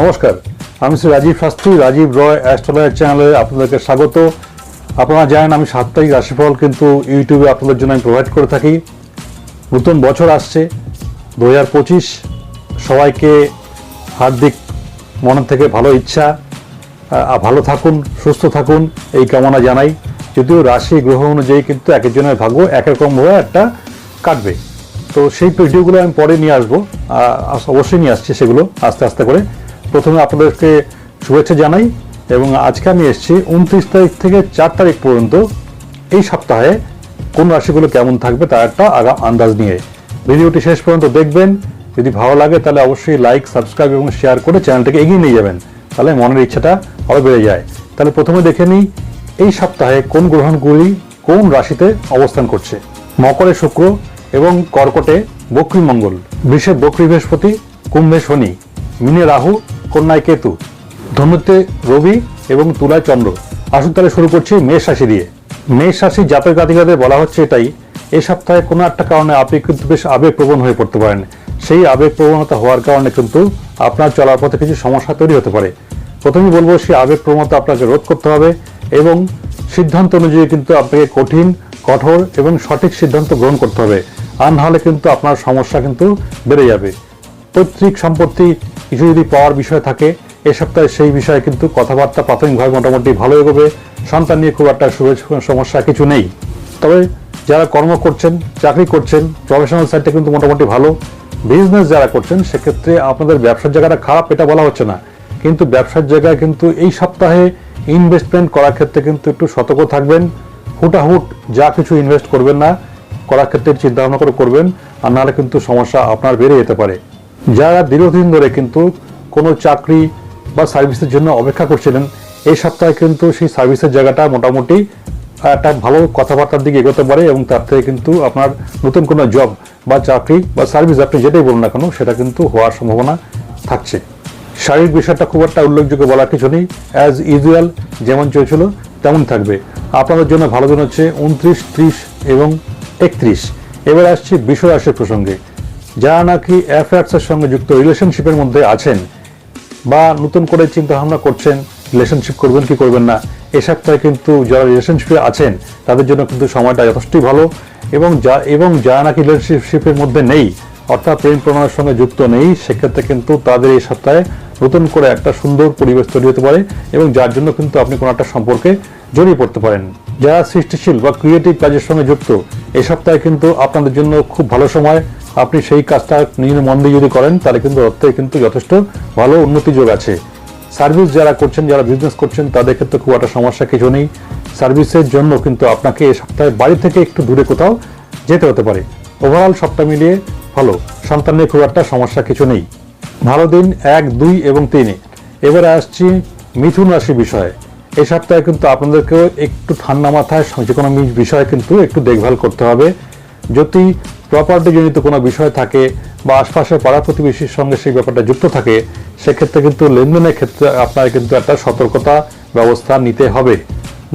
নমস্কার, আমি শ্রী রাজীব শাস্ত্রী, রাজীব রয়, অ্যাস্ট্রোলয়ার চ্যানেলে আপনাদেরকে স্বাগত। আপনারা জানেন আমি সাপ্তাহিক রাশিফল কিন্তু ইউটিউবে আপনাদের জন্য আমি প্রোভাইড করে থাকি। নতুন বছর আসছে দু হাজার পঁচিশ, সবাইকে হার্দিক মনের থেকে ভালো ইচ্ছা ভালো থাকুন, সুস্থ থাকুন, এই কামনা জানাই। যদিও রাশি গ্রহ অনুযায়ী কিন্তু এক একজনের ভাগ্য এক রকমভাবে একটা কাটবে। তো সেই ভিডিওগুলো আমি পরে নিয়ে আসব অবশ্যই নিয়ে আসছি সেগুলো আস্তে আস্তে করে। প্রথমে আপনাদেরকে শুভেচ্ছা জানাই এবং আজকে আমি এসেছি উনত্রিশ তারিখ থেকে চার তারিখ পর্যন্ত এই সপ্তাহে কোন রাশিগুলো কেমন থাকবে তার একটা আগা আন্দাজ নিয়ে। ভিডিওটি শেষ পর্যন্ত দেখবেন। যদি ভালো লাগে তাহলে অবশ্যই লাইক সাবস্ক্রাইব এবং শেয়ার করে চ্যানেলটাকে এগিয়ে নিয়ে যাবেন। তাহলে মনের ইচ্ছাটা আরও বেড়ে যায়। তাহলে প্রথমে দেখে নিই এই সপ্তাহে কোন গ্রহণগুলি কোন রাশিতে অবস্থান করছে। মকরে শুক্র এবং কর্কটে বক্রী মঙ্গল, বৃষে বক্রী বৃহস্পতি, কুম্ভে শনি। মিনে রাহু, কন্যায় কেতু, ধনুতে রবি এবং তুলায় চন্দ্র। আসুন তাহলে শুরু করছি মেষ রাশি দিয়ে। মেষ রাশি জাতক জাতিকাদের বলা হচ্ছে এটাই এই সপ্তাহে কোনো একটা কারণে আপনি কিন্তু বেশ আবেগপ্রবণ হয়ে পড়তে পারেন। সেই আবেগপ্রবণতা হওয়ার কারণে কিন্তু আপনার চলার পথে কিছু সমস্যা তৈরি হতে পারে। প্রথমেই বলব, সেই আবেগপ্রবণতা আপনাকে রোধ করতে হবে এবং সিদ্ধান্ত অনুযায়ী কিন্তু আপনাকে কঠিন, কঠোর এবং সঠিক সিদ্ধান্ত গ্রহণ করতে হবে। আর নাহলে কিন্তু আপনার সমস্যা কিন্তু বেড়ে যাবে। পৈতৃক সম্পত্তি কিছু যদি পাওয়ার বিষয় থাকে, এ সপ্তাহে সেই বিষয়ে কিন্তু কথাবার্তা প্রাথমিকভাবে মোটামুটি ভালো এগোবে। সন্তান নিয়ে খুব একটা সমস্যা কিছু নেই। তবে যারা কর্ম করছেন, চাকরি করছেন প্রফেশনাল সাইডটা কিন্তু মোটামুটি ভালো। বিজনেস যারা করছেন, সেক্ষেত্রে আপনাদের ব্যবসার জায়গাটা খারাপ, এটা বলা হচ্ছে না। কিন্তু ব্যবসার জায়গায় কিন্তু এই সপ্তাহে ইনভেস্টমেন্ট করার ক্ষেত্রে কিন্তু একটু সতর্ক থাকবেন। হুটাহুট যা কিছু ইনভেস্ট করবেন না, করার ক্ষেত্রে চিন্তা ভাবনা করে করবেন। আর নাহলে কিন্তু সমস্যা আপনার বেড়ে যেতে পারে। যারা দীর্ঘদিন ধরে কিন্তু কোনো চাকরি বা সার্ভিসের জন্য অপেক্ষা করছিলেন, এই সপ্তাহে কিন্তু সেই সার্ভিসের জায়গাটা মোটামুটি একটা ভালো কথাবার্তার দিকে এগোতে পারে এবং তার থেকে কিন্তু আপনার নতুন কোনো জব বা চাকরি বা সার্ভিস আপনি যেটাই বলুন না কেন, সেটা কিন্তু হওয়ার সম্ভাবনা থাকছে। শারীরিক বিষয়টা খুব একটা উল্লেখযোগ্য বলার কিছু নেই। অ্যাজ ইউজুয়াল যেমন চলছিল, তেমন থাকবে। আপনাদের জন্য ভালো দিন হচ্ছে উনত্রিশ, ত্রিশ এবং একত্রিশ। এবার আসছি বিশ্ব রাশির প্রসঙ্গে। যারা নাকি অ্যাফেয়ার্সের সঙ্গে যুক্ত রিলেশনশিপের মধ্যে আছেন বা নতুন করে চিন্তা ভাবনা করছেন, রিলেশনশিপ করবেন কি করবেন না, এ সপ্তাহে কিন্তু যারা রিলেশনশিপে আছেন, তাদের জন্য কিন্তু সময়টা যথেষ্টই ভালো এবং যা, এবং যারা নাকি রিলেশনশিপের মধ্যে নেই, অর্থাৎ প্রেম প্রণয়ের সঙ্গে যুক্ত নেই, সেক্ষেত্রে কিন্তু তাদের এই সপ্তাহে নতুন করে একটা সুন্দর পরিবেশ তৈরি হতে পারে এবং যার জন্য কিন্তু আপনি কোনো একটা সম্পর্কে জড়িয়ে পড়তে পারেন। যারা সৃষ্টিশীল বা ক্রিয়েটিভ কাজের সঙ্গে যুক্ত এই সপ্তাহে কিন্তু আপনাদের জন্য খুব ভালো সময়। আপনি সেই কাজটা নিজের মন দিয়ে যদি করেন, তাহলে কিন্তু অর্থে কিন্তু যথেষ্ট ভালো উন্নতি যোগ আছে। সার্ভিস যারা করছেন, যারা বিজনেস করছেন, তাদের ক্ষেত্রে খুব একটা সমস্যা কিছু নেই। সার্ভিসের জন্য কিন্তু আপনাকে এই সপ্তাহে বাড়ি থেকে একটু দূরে কোথাও যেতে হতে পারে। ওভারঅল সপ্তাহ মিলিয়ে ভালো। সন্তান নিয়ে খুব একটা সমস্যা কিছু নেই। ভালো দিন এক, দুই এবং তিনে এবারে আসছি মিথুন রাশি বিষয়ে। এই সপ্তাহে কিন্তু আপনাদেরকেও একটু ঠান্ডা মাথায় যে কোনো বিষয়ে কিন্তু একটু দেখভাল করতে হবে। যদি প্রপার্টি জনিত কোনো বিষয় থাকে বা আশপাশের পাড়া প্রতিবেশীর সঙ্গে সেই ব্যাপারটা যুক্ত থাকে, সেক্ষেত্রে কিন্তু লেনদেনের ক্ষেত্রে আপনার কিন্তু একটা সতর্কতা ব্যবস্থা নিতে হবে।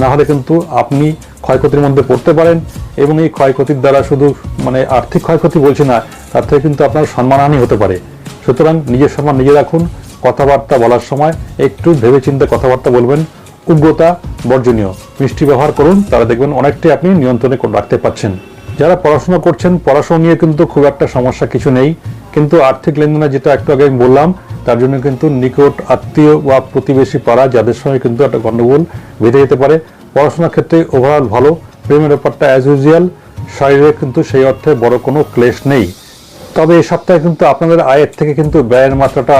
না হলে কিন্তু আপনি ক্ষয়ক্ষতির মধ্যে পড়তে পারেন এবং এই ক্ষয়ক্ষতির দ্বারা শুধু মানে আর্থিক ক্ষয়ক্ষতি বলছি না, তার থেকে কিন্তু আপনার সম্মানহানি হতে পারে। সুতরাং নিজের সম্মান নিজে রাখুন, কথাবার্তা বলার সময় একটু ভেবেচিন্তে কথাবার্তা বলবেন, উগ্রতা বর্জনীয়। মিষ্টি ব্যবহার করুন তারা দেখবেন অনেকটাই আপনি নিয়ন্ত্রণে রাখতে পারছেন। যারা পড়াশোনা করছেন, পড়াশোনা নিয়ে কিন্তু খুব একটা সমস্যা কিছু নেই। কিন্তু আর্থিক লেনদেনে যেটা একটু আগে আমি বললাম, তার জন্য কিন্তু নিকট আত্মীয় বা প্রতিবেশী পাড়া, যাদের সঙ্গে কিন্তু একটা গণ্ডগোল বেঁধে যেতে পারে, পড়াশোনার ক্ষেত্রে ওভারঅল ভালো। প্রেমের ব্যাপারটা অ্যাজ ইউজুয়াল শরীরে কিন্তু সেই অর্থে বড় কোনো ক্লেশ নেই। তবে এই সপ্তাহে কিন্তু আপনাদের আয়ের থেকে কিন্তু ব্যয়ের মাত্রাটা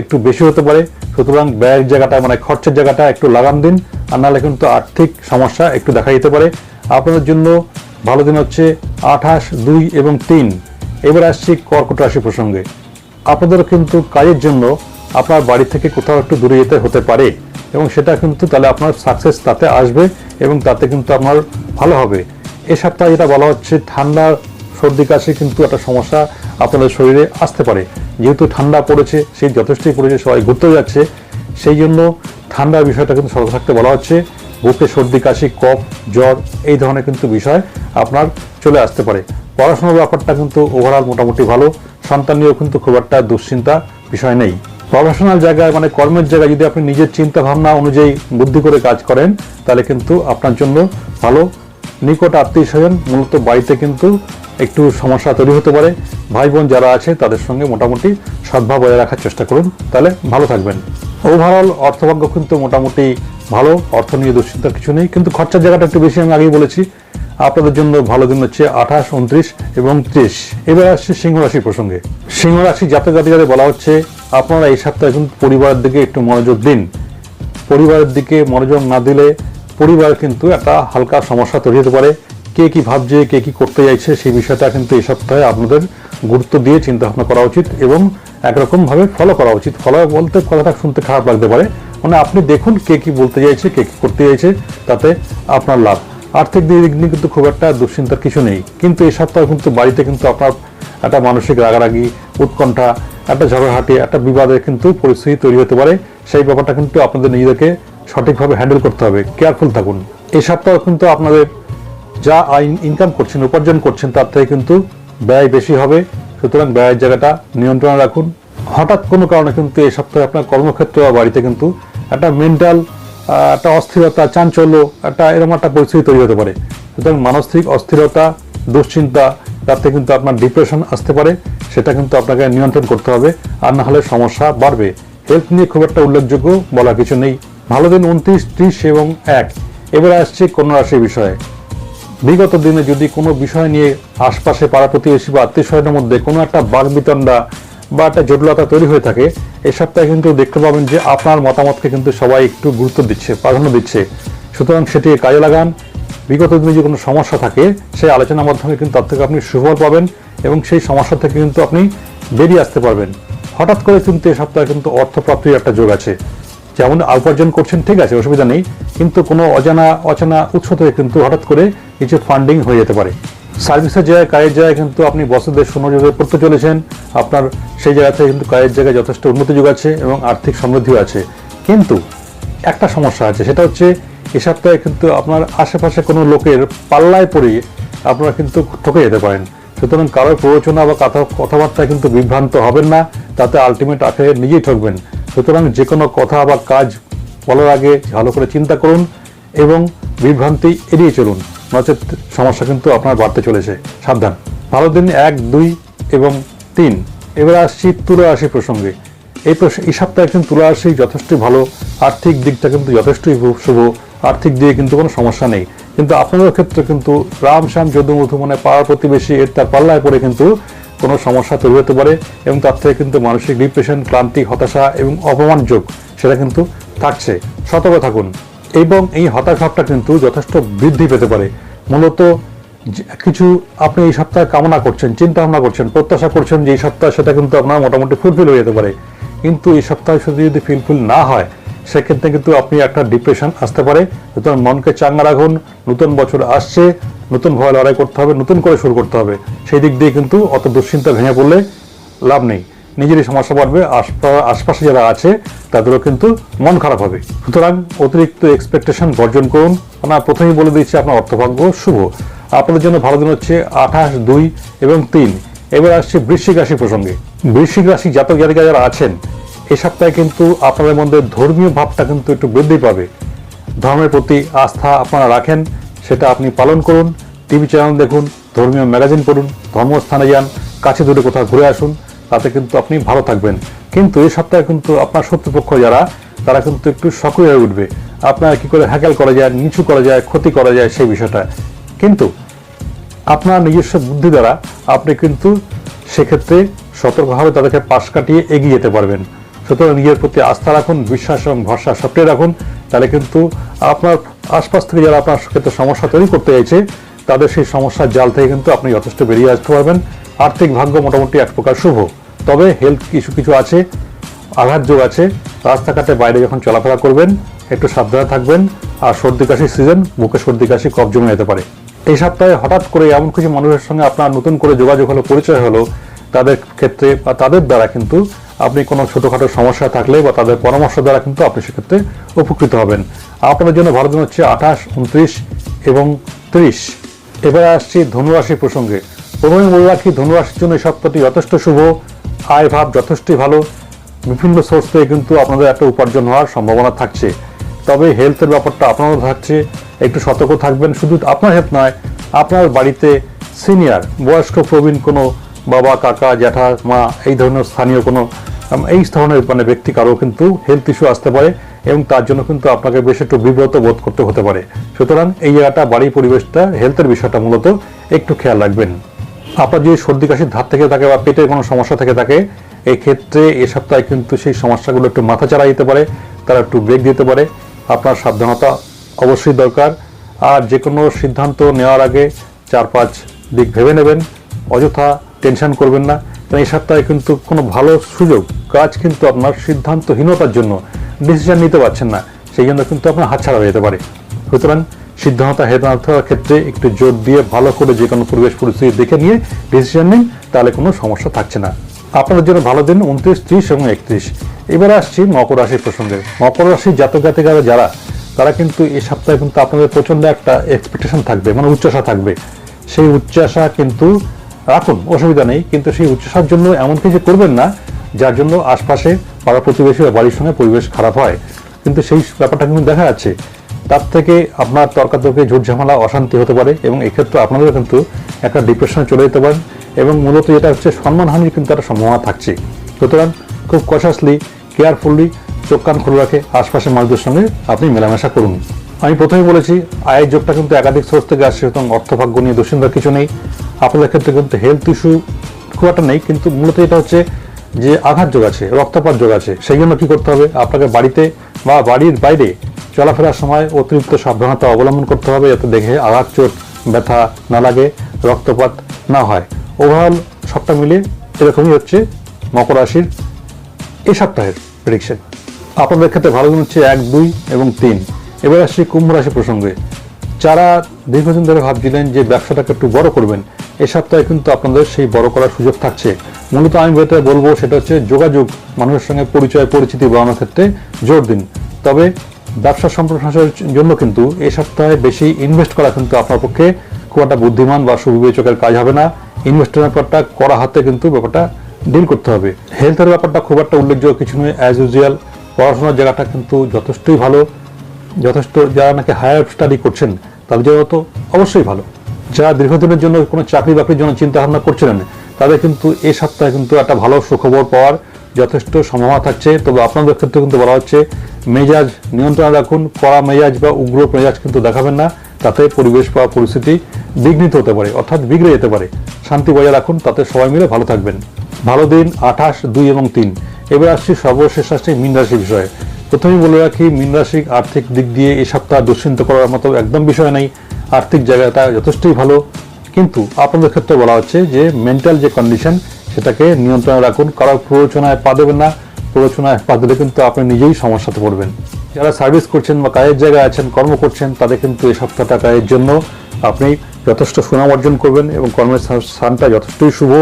একটু বেশি হতে পারে। সুতরাং ব্যয়ের জায়গাটা মানে খরচের জায়গাটা একটু লাগাম দিন, আর নাহলে কিন্তু আর্থিক সমস্যা একটু দেখা যেতে পারে। আপনাদের জন্য ভালো দিন হচ্ছে আঠাশ, দুই এবং তিন। এবার আসছি কর্কট রাশি প্রসঙ্গে। আপনাদেরও কিন্তু কাজের জন্য আপনার বাড়ি থেকে কোথাও একটু দূরে যেতে হতে পারে এবং সেটা কিন্তু তাহলে আপনার সাকসেস তাতে আসবে এবং তাতে কিন্তু আপনার ভালো হবে। এ সপ্তাহে যেটা বলা হচ্ছে ঠান্ডা সর্দি কাশি কিন্তু একটা সমস্যা আপনাদের শরীরে আসতে পারে। যেহেতু ঠান্ডা পড়েছে, সেই যথেষ্টই পড়েছে, সবাই ঘুরতে যাচ্ছে। সেই জন্য ঠান্ডার বিষয়টা কিন্তু সতর্ক থাকতে বলা হচ্ছে। বুকে সর্দি, কাশি, কফ, জ্বর, এই ধরনের কিন্তু বিষয় আপনার চলে আসতে পারে। পড়াশোনার ব্যাপারটা কিন্তু ওভারঅল মোটামুটি ভালো, সন্তান নিয়েও কিন্তু খুব একটা দুশ্চিন্তা বিষয় নেই। প্রফেশনাল জায়গায় মানে কর্মের জায়গায় যদি আপনি নিজের চিন্তা ভাবনা অনুযায়ী বুদ্ধি করে কাজ করেন, তাহলে কিন্তু আপনার জন্য ভালো। নিকট আত্মীয় স্বজন মূলত বাড়িতে কিন্তু একটু সমস্যা তৈরি হতে পারে। ভাই বোন যারা আছে, তাদের সঙ্গে মোটামুটি সদ্ভাব বজায় রাখার চেষ্টা করুন। তাহলে ভালো থাকবেন। ওভারঅল অর্থভাগ্য কিন্তু মোটামুটি ভালো অর্থ নিয়ে দুশ্চিন্তার কিছু নেই, কিন্তু খরচার জায়গাটা একটু বেশি, আমি আগেই বলেছি। আপনাদের জন্য ভালো দিন হচ্ছে আঠাশ, উনত্রিশ এবং ত্রিশ। এবার আসছে সিংহ রাশি প্রসঙ্গে। সিংহ রাশি জাতক জাতিকাদের বলা হচ্ছে, আপনারা এই সপ্তাহে কিন্তু পরিবারের দিকে একটু মনোযোগ দিন। পরিবারের দিকে মনোযোগ না দিলে পরিবার কিন্তু একটা হালকা সমস্যা তৈরি হতে পারে। কে কি ভাবছে, কে কি করতে চাইছে সেই বিষয়টা কিন্তু এই সপ্তাহে আপনাদের গুরুত্ব দিয়ে চিন্তা ভাবনা করা উচিত এবং একরকমভাবে ফলো করা উচিত। ফলো বলতে কথাটা শুনতে খারাপ লাগতে পারে মানে আপনি দেখুন কে কি বলতে চাইছে, কে কি করতে চাইছে, তাতে আপনার লাভ। আর্থিক দিক নিয়ে কিন্তু খুব একটা দুশ্চিন্তার কিছু নেই। কিন্তু এই সপ্তাহে কিন্তু বাড়িতে কিন্তু আপনার একটা মানসিক রাগারাগি, উৎকণ্ঠা, একটা ঝগড়াহাটি একটা বিবাদের কিন্তু পরিস্থিতি তৈরি হতে পারে। সেই ব্যাপারটা কিন্তু আপনাদের নিজেদেরকে সঠিকভাবে হ্যান্ডেল করতে হবে। কেয়ারফুল থাকুন। এই সপ্তাহে কিন্তু আপনাদের যা আইন ইনকাম করছেন, উপার্জন করছেন, তার থেকে কিন্তু ব্যয় বেশি হবে। সুতরাং ব্যয়ের জায়গাটা নিয়ন্ত্রণে রাখুন। হঠাৎ কোনো কারণে কিন্তু এই সপ্তাহে আপনার কর্মক্ষেত্র বা বাড়িতে কিন্তু একটা মেন্টাল একটা অস্থিরতা, চাঞ্চল্য, একটা এরকম একটা পরিস্থিতি তৈরি হতে পারে। সুতরাং মানসিক অস্থিরতা, দুশ্চিন্তা, তাতে কিন্তু আপনার ডিপ্রেশন আসতে পারে, সেটা কিন্তু আপনাকে নিয়ন্ত্রণ করতে হবে, আর না হলে সমস্যা বাড়বে। হেলথ নিয়ে খুব একটা উল্লেখযোগ্য বলা কিছু নেই। ভালো দিন উনত্রিশ, ত্রিশ এবং এক। এবারে আসছে কন্যা রাশির বিষয়ে। বিগত দিনে যদি কোনো বিষয় নিয়ে আশপাশে পাড়া প্রতিবেশী বা আত্মীয় স্বজনের মধ্যে কোনো একটা বাঘ বিতণ্ডা বা একটা জটিলতা তৈরি হয়ে থাকে, এই সপ্তাহে কিন্তু দেখতে পাবেন যে আপনার মতামতকে কিন্তু সবাই একটু গুরুত্ব দিচ্ছে, প্রাধান্য দিচ্ছে। সুতরাং সেটি কাজে লাগান। বিগত দিনে যে কোনো সমস্যা থাকে, সেই আলোচনার মাধ্যমে কিন্তু তার থেকে আপনি সুফল পাবেন এবং সেই সমস্যা থেকে কিন্তু আপনি বেরিয়ে আসতে পারবেন। হঠাৎ করে কিন্তু এ সপ্তাহে কিন্তু অর্থপ্রাপ্তির একটা যোগ আছে। যেমন উপার্জন করছেন, ঠিক আছে, অসুবিধা নেই। কিন্তু কোনো অজানা অচেনা উৎস থেকে কিন্তু হঠাৎ করে কিছু ফান্ডিং হয়ে যেতে পারে। সার্ভিসের জায়গায়, কাজের জায়গায় কিন্তু আপনি বসদের সুনজরে পড়তে চলেছেন। আপনার সেই জায়গা থেকে কিন্তু কাজের জায়গায় যথেষ্ট উন্নতি যোগ আছে এবং আর্থিক সমৃদ্ধিও আছে। কিন্তু একটা সমস্যা আছে, সেটা হচ্ছে এ সপ্তাহে কিন্তু আপনার আশেপাশে কোনো লোকের পাল্লায় পড়ে আপনারা কিন্তু ঠকে যেতে পারেন। সুতরাং কারোর প্ররোচনা বা কথা কথাবার্তায় কিন্তু বিভ্রান্ত হবেন না, তাতে আলটিমেট আখে নিজেই ঠকবেন। সুতরাং যে কোনো কথা বা কাজ বলার আগে ভালো করে চিন্তা করুন এবং বিভ্রান্তি এড়িয়ে চলুন। নচেত সমস্যা কিন্তু আপনার বাড়তে চলেছে। সাবধান। ভালো দিন এক, দুই এবং তিন। এবার আসছি তুলা রাশি প্রসঙ্গে। এই এই সপ্তাহে কিন্তু তুলা রাশি যথেষ্ট ভালো। আর্থিক দিকটা কিন্তু যথেষ্টই শুভ। আর্থিক দিকে কিন্তু কোনো সমস্যা নেই। কিন্তু আপনাদের ক্ষেত্রে কিন্তু রাম, শ্যাম যদুমধু মানে পাড়ার প্রতিবেশী, এর তার পাল্লায় পড়ে কিন্তু কোনো সমস্যা তৈরি হতে পারে এবং তার থেকে কিন্তু মানসিক ডিপ্রেশন ক্লান্তি, হতাশা এবং অপমানযোগ সেটা কিন্তু থাকছে। সতর্ক থাকুন। এবং এই হতাশাটা কিন্তু যথেষ্ট বৃদ্ধি পেতে পারে। মূলত কিছু আপনি এই সপ্তাহে কামনা করছেন চিন্তা ভাবনা করছেন, প্রত্যাশা করছেন যে এই সপ্তাহে সেটা কিন্তু আপনার মোটামুটি ফুলফিল হয়ে যেতে পারে। কিন্তু এই সপ্তাহে শুধু যদি ফুলফিল না হয়, সেক্ষেত্রে কিন্তু আপনি একটা ডিপ্রেশন আসতে পারে। সুতরাং মনকে চাঙ্গা রাখুন, নতুন বছর আসছে, নতুন ভয় লড়াই করতে হবে, নতুন করে শুরু করতে হবে। সেই দিক দিয়ে কিন্তু অত দুশ্চিন্তা ভেঙে পড়লে লাভ নেই। নিজেরই সমস্যা বাড়বে আশপা- আশপাশে যারা আছে, তাদেরও কিন্তু মন খারাপ হবে। সুতরাং অতিরিক্ত এক্সপেকটেশন বর্জন করুন। আমরা প্রথমেই বলে দিচ্ছি আপনার অর্থভাগ্য শুভ। আপনাদের জন্য ভালো দিন হচ্ছে আঠাশ, দুই এবং তিন। এবার আসছে বৃশ্চিক রাশি প্রসঙ্গে। বৃশ্চিক রাশি জাতক জাতিকা যারা আছেন, এ সপ্তাহে কিন্তু আপনাদের মধ্যে ধর্মীয় ভাবটা কিন্তু একটু বৃদ্ধি পাবে। ধর্মের প্রতি আস্থা আপনারা রাখেন, সেটা আপনি পালন করুন। টিভি চ্যানেল দেখুন, ধর্মীয় ম্যাগাজিন পড়ুন, ধর্মস্থানে যান, কাছে দূরে কোথাও ঘুরে আসুন। তাতে কিন্তু আপনি ভালো থাকবেন। কিন্তু এই সপ্তাহে কিন্তু আপনার শত্রুপক্ষ যারা, তারা কিন্তু একটু সক্রিয় হয়ে উঠবে। আপনার কি করে হ্যাকেল করা যায়, নিচু করা যায়, ক্ষতি করা যায় সেই বিষয়টা। কিন্তু আপনার নিজস্ব বুদ্ধি দ্বারা আপনি কিন্তু সেক্ষেত্রে সতর্কভাবে তাদেরকে পাশ কাটিয়ে এগিয়ে যেতে পারবেন। সুতরাং নিজের প্রতি আস্থা রাখুন, বিশ্বাস এবং ভরসা সক্রিয় রাখুন। তাহলে কিন্তু আপনার আশপাশ থেকে যারা আপনার ক্ষেত্রে সমস্যা তৈরি করতে চাইছে, তাদের সেই সমস্যার জাল থেকে কিন্তু আপনি যথেষ্ট বেরিয়ে আসতে পারবেন। আর্থিক ভাগ্য মোটামুটি এক প্রকার শুভ। তবে হেলথ কিছু কিছু আছে, আঘাত যোগ আছে, রাস্তাঘাটে বাইরে যখন চলাফেরা করবেন, একটু সাবধানে থাকবেন, আর সর্দি কাশির সিজন মুখে সর্দি কাশি, কফ জমে যেতে পারে। এই সপ্তাহে হঠাৎ করে এমন কিছু মানুষের সঙ্গে আপনার নতুন করে যোগাযোগ হলো, পরিচয় হলো, তাদের ক্ষেত্রে বা তাদের দ্বারা কিন্তু আপনি কোনো ছোটোখাটো সমস্যা থাকলে বা তাদের পরামর্শ দ্বারা কিন্তু আপনি সেক্ষেত্রে উপকৃত হবেন। আপনাদের জন্য ভালো দিন হচ্ছে আঠাশ, উনত্রিশ এবং ত্রিশ। এবারে আসছি ধনুরাশি প্রসঙ্গে। প্রথমে বলে রাখি ধনুরাশির জন্য সপ্তাহটি যথেষ্ট শুভ। আয় ভাব যথেষ্টই ভালো। বিভিন্ন সোর্স থেকে কিন্তু আপনাদের একটা উপার্জন হওয়ার সম্ভাবনা থাকছে। তবে হেলথের ব্যাপারটা আপনারও থাকছে। একটু সতর্ক থাকবেন। শুধু আপনার হেলথ নয়, আপনার বাড়িতে সিনিয়র বয়স্ক প্রবীণ কোনো বাবা, কাকা, জ্যাঠা, মা, এই ধরনের স্থানীয় কোনো এই ধরনের মানে ব্যক্তি কারও কিন্তু হেলথ ইস্যু আসতে পারে এবং তার জন্য কিন্তু আপনাকে বেশ একটু বিব্রত বোধ করতে হতে পারে। সুতরাং এই জায়গাটা বাড়ির পরিবেশটা হেলথের বিষয়টা মূলত একটু খেয়াল রাখবেন। আপনার যদি সর্দি কাশির ধার থেকে থাকে বা পেটের কোনো সমস্যা থেকে থাকে এই ক্ষেত্রে এ সপ্তাহে কিন্তু সেই সমস্যাগুলো একটু মাথা চাড়া দিতে পারে, তারা একটু ব্রেক দিতে পারে। আপনার সাবধানতা অবশ্যই দরকার। আর যে কোনো সিদ্ধান্ত নেওয়ার আগে চার পাঁচ দিক ভেবে নেবেন, অযথা টেনশন করবেন না। কারণ এই সপ্তাহে কিন্তু কোনো ভালো সুযোগ, কাজ কিন্তু আপনার সিদ্ধান্তহীনতার জন্য ডিসিশন নিতে পারছেন না। সেই জন্য কিন্তু আপনার হাতছাড়া হয়ে যেতে পারে। সুতরাং সিদ্ধান্ত হেদান্তার ক্ষেত্রে একটু জোর দিয়ে ভালো করে যে কোনো পরিবেশ পরিস্থিতি দেখে নিয়ে ডিসিশন নিন, তাহলে কোনো সমস্যা থাকছে না। আপনাদের জন্য ভালো দিন, উনত্রিশ, ত্রিশ এবং একত্রিশ। এবারে আসছি মকর রাশির প্রসঙ্গে। মকর রাশির জাতক জাতিকারা যারা, তারা কিন্তু এই সপ্তাহে কিন্তু আপনাদের প্রচণ্ড একটা এক্সপেকটেশন থাকবে মানে উচ্চাসা থাকবে। সেই উচ্চাসা কিন্তু রাখুন, অসুবিধা নেই। কিন্তু সেই উচ্চাসার জন্য এমন কিছু করবেন না, যার জন্য আশপাশে পাড়া প্রতিবেশী বা বাড়ির সঙ্গে পরিবেশ খারাপ হয়। কিন্তু সেই ব্যাপারটা কিন্তু দেখা যাচ্ছে তার থেকে আপনার তর্কাতর্কে ঝুট ঝামেলা অশান্তি হতে পারে এবং এক্ষেত্রে আপনাদেরও কিন্তু একটা ডিপ্রেশনে চলে যেতে পারেন এবং মূলত যেটা হচ্ছে সম্মানহানির কিন্তু একটা সম্ভাবনা থাকছে। সুতরাং খুব কশাসলি কেয়ারফুলি চোখ কান খুলে রাখে, আশপাশের মানুষদের সঙ্গে আপনি মেলামেশা করুন। আমি প্রথমে বলেছি, আয়ের যোগটা কিন্তু একাধিক সোর্স থেকে আসছে, সুতরাং অর্থভাগ্য নিয়ে দুশ্চিন্তার কিছু নেই। আপনাদের ক্ষেত্রে কিন্তু হেলথ ইস্যু খুব একটা নেই, কিন্তু মূলত এটা হচ্ছে যে আঘাত যোগ আছে, রক্তপাত যোগ আছে। সেই জন্য কী করতে হবে? আপনাকে বাড়িতে বা বাড়ির বাইরে চলাফেরার সময় অতিরিক্ত সাবধানতা অবলম্বন করতে হবে যাতে দেখে আঘাত, চোট, ব্যথা না লাগে, রক্তপাত না হয়। ওভারঅল সবটা মিলে এরকমই হচ্ছে মকর রাশির এই সপ্তাহের প্রেডিকশন আপনাদের ক্ষেত্রে ভালো দিন হচ্ছে এক, দুই এবং তিন। এবার আসছি কুম্ভ রাশি প্রসঙ্গে। যারা দীর্ঘদিন ধরে ভাবছিলেন যে ব্যবসাটাকে একটু বড় করবেন, এ সপ্তাহে কিন্তু আপনাদের সেই বড় করার সুযোগ থাকছে। মূলত আমি যেটা বলব সেটা হচ্ছে যোগাযোগ, মানুষের সঙ্গে পরিচয়, পরিচিতি বাড়ানোর ক্ষেত্রে জোর দিন। তবে ব্যবসা সম্প্রসারণের জন্য কিন্তু এ সপ্তাহে বেশি ইনভেস্ট করা কিন্তু আপনার পক্ষে খুব একটা বুদ্ধিমান বা সুবিবেচকের কাজ হবে না। ইনভেস্টের ব্যাপারটা করা হাতে কিন্তু ব্যাপারটা ডিল করতে হবে। হেলথের ব্যাপারটা খুব একটা উল্লেখযোগ্য কিছু নয়। অ্যাজ ইউজুয়াল পড়াশোনার জায়গাটা কিন্তু যথেষ্টই ভালো। যথেষ্ট যারা নাকি হায়ার স্টাডি করছেন, তাদের জন্য তো অবশ্যই ভালো। যারা দীর্ঘদিনের জন্য কোনো চাকরি বাকরির জন্য চিন্তা ভাবনা করছিলেন, তাদের কিন্তু এই সপ্তাহে কিন্তু একটা ভালো সুখবর পাওয়ার যথেষ্ট সম্ভাবনা থাকছে। তবে আপনাদের ক্ষেত্রে কিন্তু বলা হচ্ছে, মেজাজ নিয়ন্ত্রণে রাখুন, কড়া মেজাজ বা উগ্র মেজাজ কিন্তু দেখাবেন না, তাতে পরিবেশ বা পরিস্থিতি বিঘ্নিত হতে পারে, অর্থাৎ বিগড়ে যেতে পারে। শান্তি বজায় রাখুন, তাতে সবাই মিলে ভালো থাকবেন। ভালো দিন, আঠাশ, দুই এবং তিন। এবার আসছি সর্বশেষ আসছে মীন বিষয়ে। প্রথমেই বলে রাখি, মীন রাশি আর্থিক দিক দিয়ে এই সপ্তাহ দুশ্চিন্তা করার মতো একদম বিষয় নেই। আর্থিক জায়গাটা যথেষ্টই ভালো। কিন্তু আপনাদের ক্ষেত্রে বলা হচ্ছে যে মেন্টাল যে কন্ডিশন সেটাকে নিয়ন্ত্রণে রাখুন। কারও প্ররোচনায় পা দেবেন না। প্ররোচনায় পা দিলে কিন্তু আপনি নিজেই সমস্যাতে পড়বেন। যারা সার্ভিস করছেন বা কাজের জায়গায় আছেন, কর্ম করছেন, তাদের কিন্তু এই সপ্তাহটা কাজের জন্য আপনি যথেষ্ট সুনাম অর্জন করবেন এবং কর্মের স্থানটা যথেষ্টই শুভ।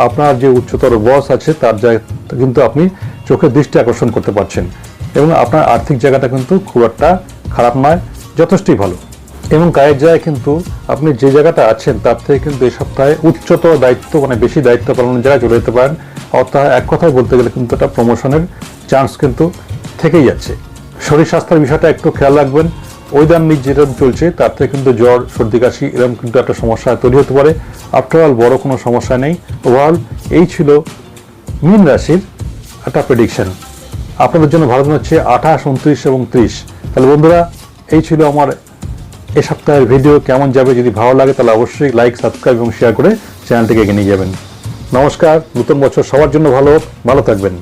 আপনার যে উচ্চতর বস আছে, তার জায়গা কিন্তু আপনি চোখের দৃষ্টি আকর্ষণ করতে পারছেন। এবং আপনার আর্থিক জায়গাটা কিন্তু খুব একটা খারাপ নয়, যথেষ্টই ভালো। এবং কাজের জায়গায় কিন্তু আপনি যে জায়গাটা আছেন, তার থেকে কিন্তু এই সপ্তাহে উচ্চতর দায়িত্ব মানে বেশি দায়িত্ব পালনের জায়গায় চলে যেতে পারেন। অর্থাৎ এক কথায় বলতে গেলে কিন্তু একটা প্রমোশনের চান্স কিন্তু থেকেই যাচ্ছে। শরীর স্বাস্থ্যের বিষয়টা একটু খেয়াল রাখবেন। ওয়েদার যেরকম চলছে, তার থেকে কিন্তু জ্বর, সর্দি, কাশি, এরকম কিন্তু একটা সমস্যা তৈরি হতে পারে। আফটার অল বড় কোনো সমস্যা নেই। ওভারঅল এই ছিল মীন রাশির একটা প্রেডিকশন আপনাদের জন্য ভালো হচ্ছে আঠাশ, উনত্রিশ এবং ত্রিশ। তাহলে বন্ধুরা, এই ছিল আমার এই সপ্তাহের ভিডিও কেমন যাবে যদি ভালো লাগে, তাহলে অবশ্যই লাইক সাবস্ক্রাইব এবং শেয়ার করে চ্যানেলটিকে এগিয়ে নিয়ে যাবেন। নমস্কার, নতুন বছর সবার জন্য ভালো ভালো থাকবেন।